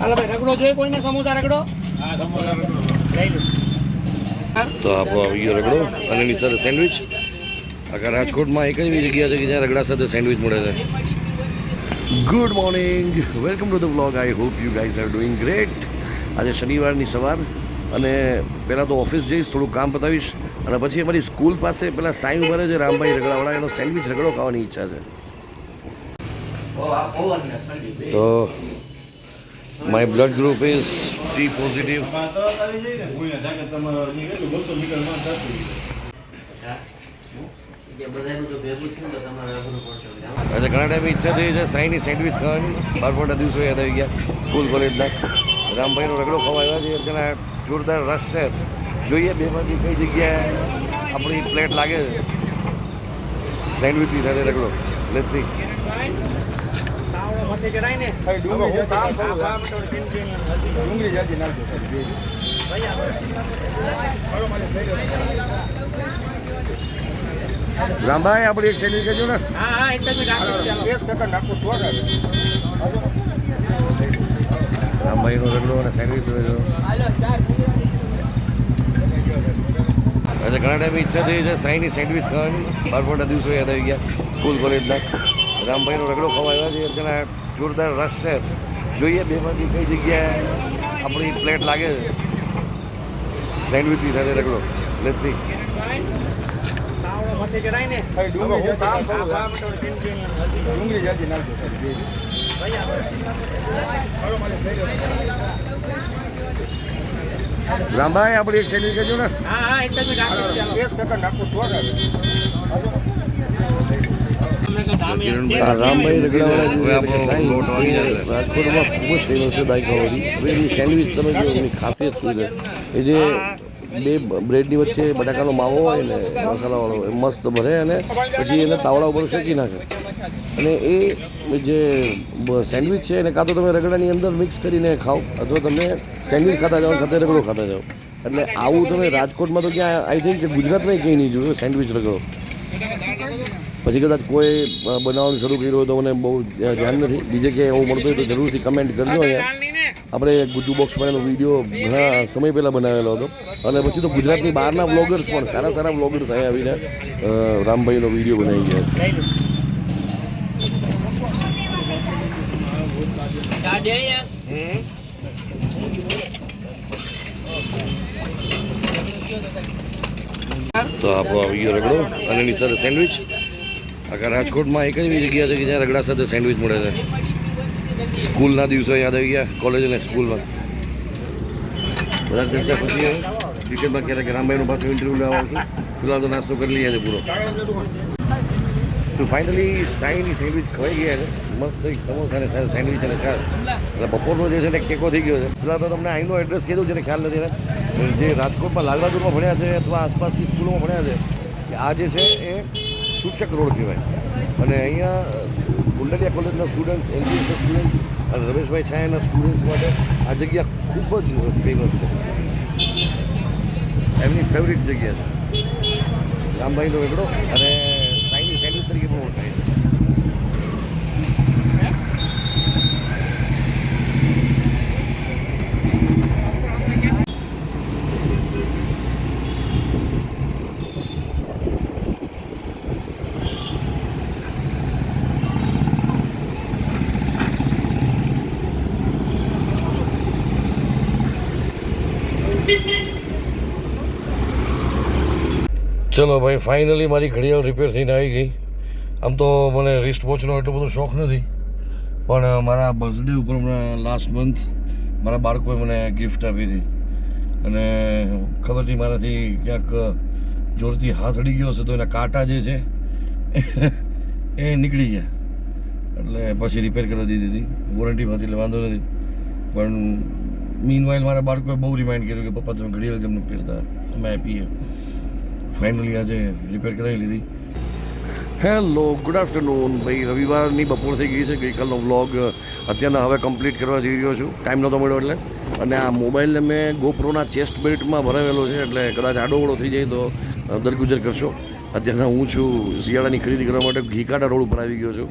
હાલો ભાઈ રગડો જોઈએ કોઈને? સમોસા રગડો? લઈ લો. તો આપણો આવી ગયો રગડો અને એની સાથે સેન્ડવિચ. આખા રાજકોટમાં એક જ એવી જગ્યા છે કે જ્યાં રગડા સાથે સેન્ડવિચ મળે છે. Good morning welcome to the vlog I hope you guys are doing great આજે શનિવારની સવાર અને પહેલાં તો ઓફિસ જઈશ થોડું કામ પતાવીશ અને પછી અમારી સ્કૂલ પાસે પેલા સાઈ ઊભા છે રામભાઈ રગડાવાળા એનો સેન્ડવિચ રગડો ખાવાની ઈચ્છા છે. તો my blood group is T positive આજે ઘણા ટાઈમ ઈચ્છા થઈ છે સાઈની સેન્ડવિચ ખાવાની. બારપોટા દિવસો યાદ આવી ગયા સ્કૂલ કોલેજના. રામભાઈનો રગડો ખાવા આવ્યા છે તેના જોરદાર રસ છે. જોઈએ બેમાંથી કઈ જગ્યાએ આપણી પ્લેટ લાગે છે. સેન્ડવિચની સાથે રગડો. લેટ સી મથે કરાય ને. આપણી એક સેન્ડવિચ કહેજો ને. હા હા જ રગડો અને સેન્ડવિચ જોયો આજે ઘણા ટાઈમ ઈચ્છા થઈ છે સાઈની સેન્ડવિચ ખાવાની. બારપોટા દિવસો યાદ આવી ગયા. સ્કૂલ કોલેજના. રામભાઈનો રગડો ખાવા આવ્યા છે તેના જોરદાર રસ છે. જોઈએ બેમાંથી કઈ જગ્યાએ આપણી પ્લેટ લાગે છે. સેન્ડવિચની સાથે રગડો. લેટ સી રામભાઈ આપણે એક સેન્ડવિચ કહેજો ને. હા હા એક જ નાખું તો રામભાઈ રગડાવાળા રાજકોટમાં ખૂબ જ ફેમસ છે દાયકાઓથી હવે એની સેન્ડવિચ તમે જો એની ખાસિયત શું છે. એ જે બે બ્રેડની વચ્ચે બટાકાનો માવો હોય ને મસાલાવાળો એ મસ્ત ભરે અને પછી એને તાવડા ઉપર ફેંકી નાખે. અને એ જે સેન્ડવિચ છે એને કાં તો તમે રગડાની અંદર મિક્સ કરીને ખાઓ અથવા તમે સેન્ડવિચ ખાતા જાઓ સાથે રગડો ખાતા જાઓ. એટલે આવું તમે રાજકોટમાં તો ક્યાં આઈ થિંક કે ગુજરાતમાં ક્યાંય નહીં જોયું સેન્ડવિચ રગડો. પછી કદાચ કોઈ બનાવવાનું શરૂ કર્યું હોય તો મને બહુ ધ્યાન નથી. બીજે ક્યાંય એવું મળતું હોય તો જરૂરથી કમેન્ટ કરજો આપણે ગુજુ બોક્સમાં એનો વીડિયો ઘણા સમય પહેલાં બનાવેલો હતો. અને પછી તો ગુજરાતની બહારના બ્લોગર્સ પણ, સારા સારા બ્લોગર્સ અહીંયા આવીને રામભાઈનો વીડિયો બનાવી ગયા છે. તો આપણો આવી ગયો રગડો. અને એની સાથે સેન્ડવિચ આખા રાજકોટમાં એક જ એવી જગ્યા છે કે જ્યાં રગડા સાથે સેન્ડવિચ મળે છે. સ્કૂલના દિવસો યાદ આવી ગયા કોલેજ અને સ્કૂલમાં. બધા ચર્ચા પછી ડિટેલમાં ક્યારેક રામભાઈનું પાછું ઇન્ટરવ્યૂ લેવા આવશું ફિલહાલ તો નાસ્તો કરી લઈએ છે પૂરો. તો ફાઇનલી સાઈની સેન્ડવિચ ખવાઈ ગયા છે. મસ્ત એક સમોસા અને સેન્ડવિચ અને ચા એટલે બપોરનો જે છે ને ટેકો થઈ ગયો છે. પહેલાં તો તમને અહીંનો એડ્રેસ કીધું છે ને ખ્યાલ નથી ને જે રાજકોટમાં લાલબહાદુરમાં ભણ્યા છે અથવા આસપાસની સ્કૂલોમાં ભણ્યા છે આ જે છે એ સૂચક રોડ કહેવાય. અને અહીંયા કુંડલિયા કોલેજના સ્ટુડન્ટ્સ એલબીએસના સ્ટુડન્ટ અને રમેશભાઈ છાયાના સ્ટુડન્ટ્સ માટે આ જગ્યા ખૂબ જ ફેમસ છે. એમની ફેવરિટ જગ્યા છે. રામભાઈનો એકડો અને સાઈની સેન્ડવિચ તરીકે પણ ઓળખાય છે ચલો ભાઈ ફાઇનલી મારી ઘડિયાળ રિપેર થઈને આવી ગઈ. આમ તો મને રિસ્ટ વોચનો એટલો બધો શોખ નથી, પણ મારા બર્થડે ઉપર હમણાં લાસ્ટ મંથ મારા બાળકોએ મને ગિફ્ટ આપી હતી. અને ખબર નહીં મારાથી ક્યાંક જોરથી હાથ અડી ગયો હશે તો એના કાંટા જે છે, એ નીકળી ગયા. એટલે પછી રિપેર કરી દીધી હતી. વોરંટીમાંથી એટલે વાંધો નથી. પણ મીન વાઇલ મારા બાળકોએ બહુ રિમાઇન્ડ કર્યું કે, પપ્પા, તમે ઘડિયાળ કેમ પહેરતા? અમે આપીએ. ફાઇનલી આજે રિપેર કરાવી લીધી. હેલો ગુડ આફ્ટરનૂન ભાઈ, રવિવારની બપોર થઈ ગઈ છે, ગઈકાલનો વ્લોગ અત્યારના હવે કમ્પ્લીટ કરવા જઈ રહ્યો છું. ટાઈમ નહોતો મળ્યો એટલે. અને આ મોબાઈલને મેં ગોપ્રોના ચેસ્ટ બેલ્ટમાં ભરાવેલો છે, એટલે કદાચ આડોવડો થઈ જાય તો દરગુજર કરશો. અત્યારના હું છું, શિયાળાની ખરીદી કરવા માટે ઘીકાટા રોડ ઉપર આવી ગયો છું.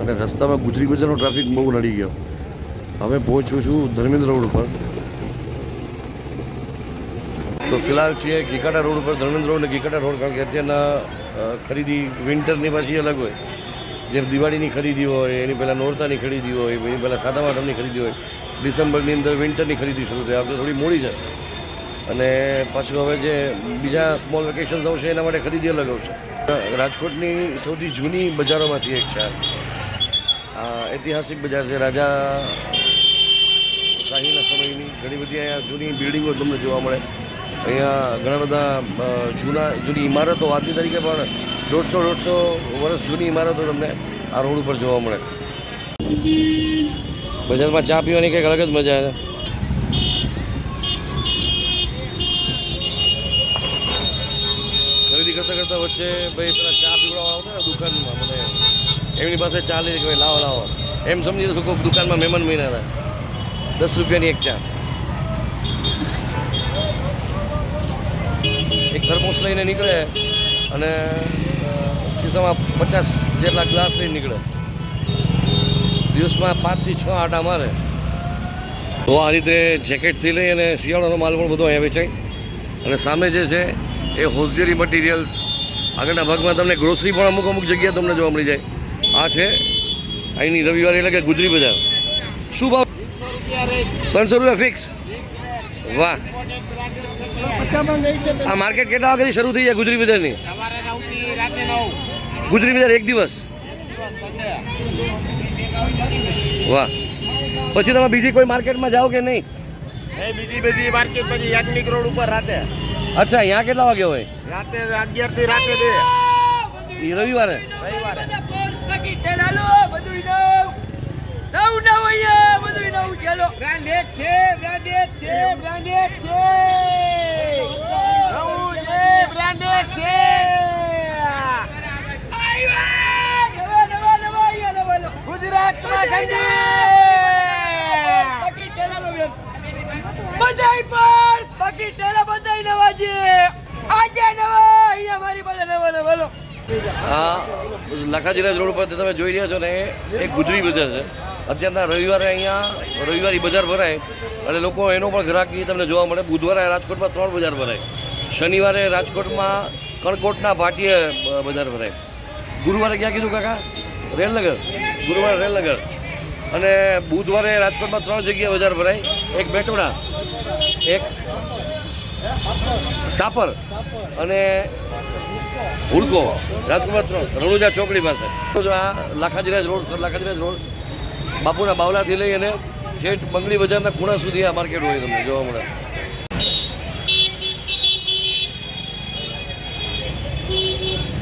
અને રસ્તામાં ગુજરી બજારનો ટ્રાફિક બહુ નડી ગયો. હવે પહોંચું છું ધર્મેન્દ્ર રોડ ઉપર. તો ફિલહાલ છીએ ગીકાટા રોડ ઉપર, ધર્મેન્દ્ર રોડ અને ગીકાટા રોડ, કારણ કે અત્યારના ખરીદી વિન્ટરની પાછી અલગ હોય. જેમ દિવાળીની ખરીદી હોય, એની પહેલાં નોરતાની ખરીદી હોય, એની પહેલાં સાદા માધવની ખરીદી હોય, ડિસેમ્બરની અંદર વિન્ટરની ખરીદી શરૂ થાય. આપણે થોડી મોડી છે. અને પાછું હવે જે બીજા સ્મોલ વેકેશન્સ આવશે, એના માટે ખરીદી અલગ આવશે. રાજકોટની સૌથી જૂની બજારોમાંથી એક છે. આ. ઐતિહાસિક બજાર છે. રાજા શાહીના સમયની ઘણી બધી અહીંયા જૂની બિલ્ડિંગો તમને જોવા મળે. અહીંયા ઘણા બધા જૂના, જૂની ઇમારતો આજની તરીકે પણ દોઢસો દોઢસો વર્ષ જૂની ઇમારતો તમને આ રોડ ઉપર જોવા મળે. બજારમાં ચા પીવાની કંઈક અલગ જ મજા છે. ખરીદી કરતાં કરતાં વચ્ચે ભાઈ પેલા ચા પીવડાવવા આવતા ને દુકાનમાં, મને એમની પાસે ચા લઈ કે ભાઈ લાવો લાવો. એમ સમજી લો દુકાનમાં મહેમાન મહિના દસ રૂપિયાની એક ચા. થર્મોસ લઈને નીકળે અને ખિસ્સામાં પચાસ જેટલા ગ્લાસ લઈને નીકળે. દિવસમાં પાંચથી છ આટા મારે. તો આ રીતે જેકેટથી લઈ અને શિયાળાનો માલ પણ બધો અહીંયા વેચાય. અને સામે જે છે એ હોશિયરી મટીરિયલ્સ આગળના ભાગમાં તમને ગ્રોસરી પણ અમુક અમુક જગ્યાએ તમને જોવા મળી જાય. આ છે અહીંની રવિવારે એટલે કે ગુજરી બજાર. શું ભાવ? ત્રણસો રૂપિયા ફિક્સ વાહ. આ માર્કેટ કેટલા વાગ્યાથી શરૂ થઈ જાય ગુજરી બજારની? ગુજરી બજાર એક દિવસ? વાહ. પછી તમે બીજી કોઈ માર્કેટમાં જાઓ કે નહીં? એ બીજી બધી માર્કેટ પછી યાજ્ઞિક રોડ ઉપર રાતે. અચ્છા અહીંયા કેટલા વાગે હોય? રાતે અગિયારથી રાતે બે. એ રવિવારે? રવિવારે. બ્રાન્ડેડ છે બ્રાન્ડેડ છે બ્રાન્ડેડ છે. નવું બ્રાન્ડેડ છે ગુજરાતમાં ઠંડી આજે નવા, અહીંયા મારી પાસે નવા નવા લો આ રોડ પર તમે જોઈ રહ્યા છો ને એ ગુજરી બજાર છે. અત્યારના રવિવારે અહીંયા રવિવારી બજાર ભરાય અને લોકો એનો પણ ગ્રાહકી તમને જોવા મળે. બુધવારે રાજકોટમાં ત્રણ બજાર ભરાય. શનિવારે રાજકોટમાં કણકોટના ભાટીએ બજાર ભરાય. ગુરુવારે ક્યાં કીધું કાકા? રેલનગર. ગુરુવારે રેલનગર. અને બુધવારે રાજકોટમાં ત્રણ જગ્યાએ બજાર ભરાય. એક બેટોડા, એક સાપર અને હુડકો રાજકોટમાં ત્રણ. રણુજા ચોકડી પાસે. આ Lakhajiraj road, sir Lakhajiraj road, બાપુના બાવલાથી લઈ અને છેઠ બંગડી બજારના ખૂણા સુધી આ માર્કેટ હોય તમને જોવા મળે. Thank you.